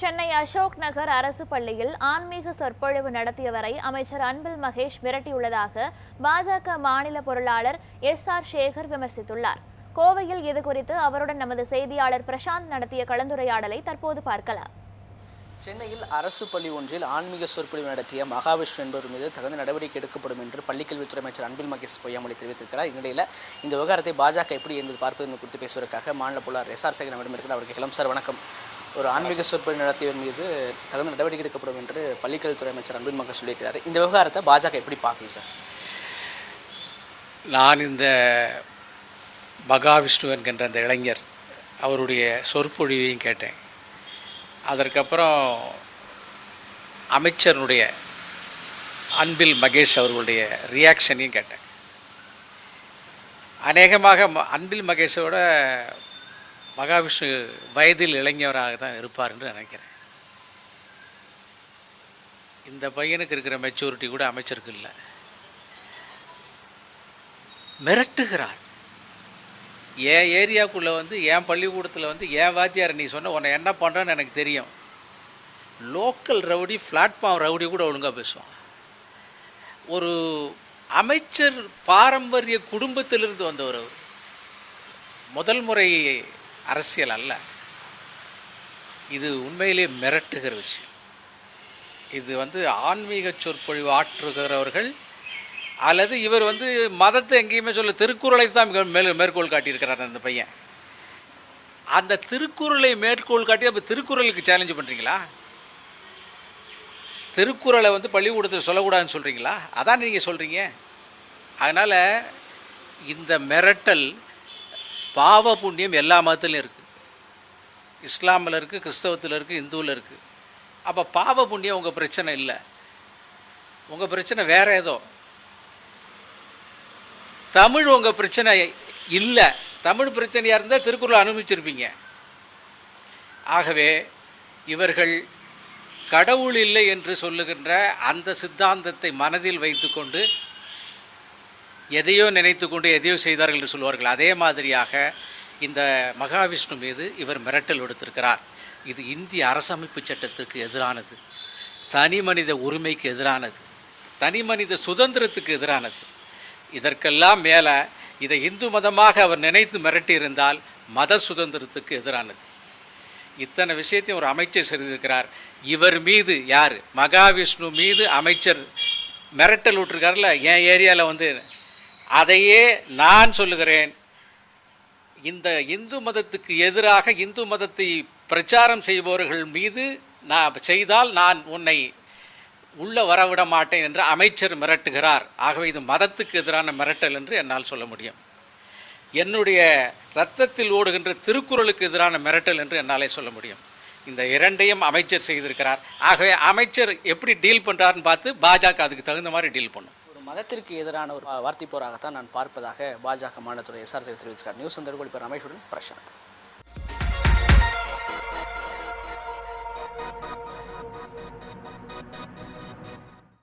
சென்னை அசோக் நகர் அரசு பள்ளியில் ஆன்மீக சொற்பொழிவு நடத்தியவரை அமைச்சர் அன்பில் மகேஷ் மிரட்டியுள்ளதாக பாஜக மாநில பொருளாளர் எஸ் ஆர் சேகர் விமர்சித்துள்ளார். கோவையில் இது குறித்து அவருடன் நமது செய்தியாளர் பிரசாந்த் நடத்திய கலந்துரையாடலை தற்போது பார்க்கலாம். சென்னையில் அரசு பள்ளி ஒன்றில் ஆன்மீக சொற்பொழிவு நடத்திய மகாவிஷ்ணு என்பவர் மீது தகுந்த நடவடிக்கை எடுக்கப்படும் என்று பள்ளிக்கல்வித்துறை அமைச்சர் அன்பில் மகேஷ் பொய்யாமொழி தெரிவித்திருக்கிறார். இந்நிலையில் இந்த விவகாரத்தை பாஜக எப்படி என்பது பார்ப்பது குறித்து பேசுவதற்காக மாநில புலார் எஸ் ஆர் சேகர் நம்மிடம் இருக்கிறார். அவருக்கு கேட்கலாம் சார் வணக்கம். ஒரு ஆன்மீக சொற்பொழி நடத்தியவர் மீது தகுந்த நடவடிக்கை எடுக்கப்படும் என்று பள்ளிக்கல்வித்துறை அமைச்சர் அன்பில் மகன் சொல்லியிருக்கிறார். இந்த விவகாரத்தை பாஜக எப்படி பார்க்குது சார்? நான் இந்த மகாவிஷ்ணு என்கின்ற அந்த இளைஞர் அவருடைய சொற்பொழிவையும் கேட்டேன். அதற்கப்புறம் அமைச்சருடைய அன்பில் மகேஷ் அவர்களுடைய ரியாக்ஷனையும் கேட்டேன். அநேகமாக ம- அன்பில் மகேஷோட மகாவிஷ்ணு வயதில் இளைஞராக தான் இருப்பார் என்று நினைக்கிறேன். இந்த பையனுக்கு இருக்கிற மெச்சூரிட்டி கூட அமைச்சருக்கு இல்லை. மிரட்டுகிறார். என் ஏரியாக்குள்ளே வந்து என் பள்ளிக்கூடத்தில் வந்து என் வாத்தியார் நீ சொன்ன உன்னை என்ன பண்ணுறேன்னு எனக்கு தெரியும். லோக்கல் ரவுடி பிளாட்ஃபார்ம் ரவுடி கூட ஒழுங்காக பேசுவான். ஒரு அமைச்சர் பாரம்பரிய குடும்பத்திலிருந்து வந்தவர் அவர். முதல் முறை அரசியல் அல்ல. இது உண்மையிலே மிரட்டுகிற விஷயம். இது வந்து ஆன்மீக சொற்பொழிவு ஆற்றுகிறவர்கள் அல்லது இவர் வந்து மதத்தை எங்கேயுமே சொல்ல திருக்குறளை தான் மேல் மேற்கோள் காட்டியிருக்கிறார் அந்த பையன். அந்த திருக்குறளை மேற்கோள் காட்டி அப்போ திருக்குறளுக்கு சேலஞ்சு பண்ணுறீங்களா திருக்குறளை வந்து பள்ளிக்கூடத்தில் சொல்லக்கூடாதுன்னு சொல்கிறீங்களா அதான் நீங்கள் சொல்கிறீங்க அதனால் இந்த மிரட்டல் பாவ புண்ணியம் எல்லா மதத்துலையும் இருக்குது இஸ்லாமில் இருக்குது கிறிஸ்தவத்தில் இருக்குது இந்துவில் இருக்குது அப்போ பாவ புண்ணியம் உங்கள் பிரச்சனை இல்லை. உங்கள் பிரச்சனை வேற ஏதோ. தமிழ் உங்கள் பிரச்சனை இல்லை. தமிழ் பிரச்சனையாக இருந்தால் திருக்குறள் அனுபவிச்சிருப்பீங்க. ஆகவே இவர்கள் கடவுள் இல்லை என்று சொல்லுகின்ற அந்த சித்தாந்தத்தை மனதில் வைத்துக்கொண்டு எதையோ நினைத்து கொண்டு எதையோ செய்தார்கள் என்று சொல்வார்கள் அதே மாதிரியாக இந்த மகாவிஷ்ணு மீது இவர் மிரட்டல் விடுத்திருக்கிறார். இது இந்திய அரசமைப்பு சட்டத்திற்கு எதிரானது. தனி மனித உரிமைக்கு எதிரானது. தனி மனித சுதந்திரத்துக்கு எதிரானது. இதற்கெல்லாம் மேலே இதை இந்து மதமாக அவர் நினைத்து மிரட்டியிருந்தால் மத சுதந்திரத்துக்கு எதிரானது. இத்தனை விஷயத்தையும் ஒரு அமைச்சர் செய்திருக்கிறார். இவர் மீது யார்? மகாவிஷ்ணு மீது அமைச்சர் மிரட்டல் விட்டுருக்காருல என் ஏரியாவில் வந்து அதையே நான் சொல்லுகிறேன். இந்த இந்து மதத்துக்கு எதிராக இந்து மதத்தை பிரச்சாரம் செய்பவர்கள் மீது நான் செய்தால் நான் உன்னை உள்ள வரவிட மாட்டேன் என்று அமைச்சர் மிரட்டுகிறார். ஆகவே இது மதத்துக்கு எதிரான மிரட்டல் என்று என்னால் சொல்ல முடியும். என்னுடைய ரத்தத்தில் ஓடுகின்ற திருக்குறளுக்கு எதிரான மிரட்டல் என்று என்னாலே சொல்ல முடியும். இந்த இரண்டையும் அமைச்சர் செய்திருக்கிறார். ஆகவே அமைச்சர் எப்படி டீல் பண்ணுறாருன்னு பார்த்து பாஜக அதுக்கு தகுந்த மாதிரி டீல் பண்ணும். மதத்திற்கு எதிரான ஒரு வார்த்தை போராகத்தான் நான் பார்ப்பதாக பாஜக மாநிலத்துறை எஸ் ஆர் சேகர் தெரிவித்தார் நியூஸ் அந்த ரமேஷுடன் பிரசாந்த்.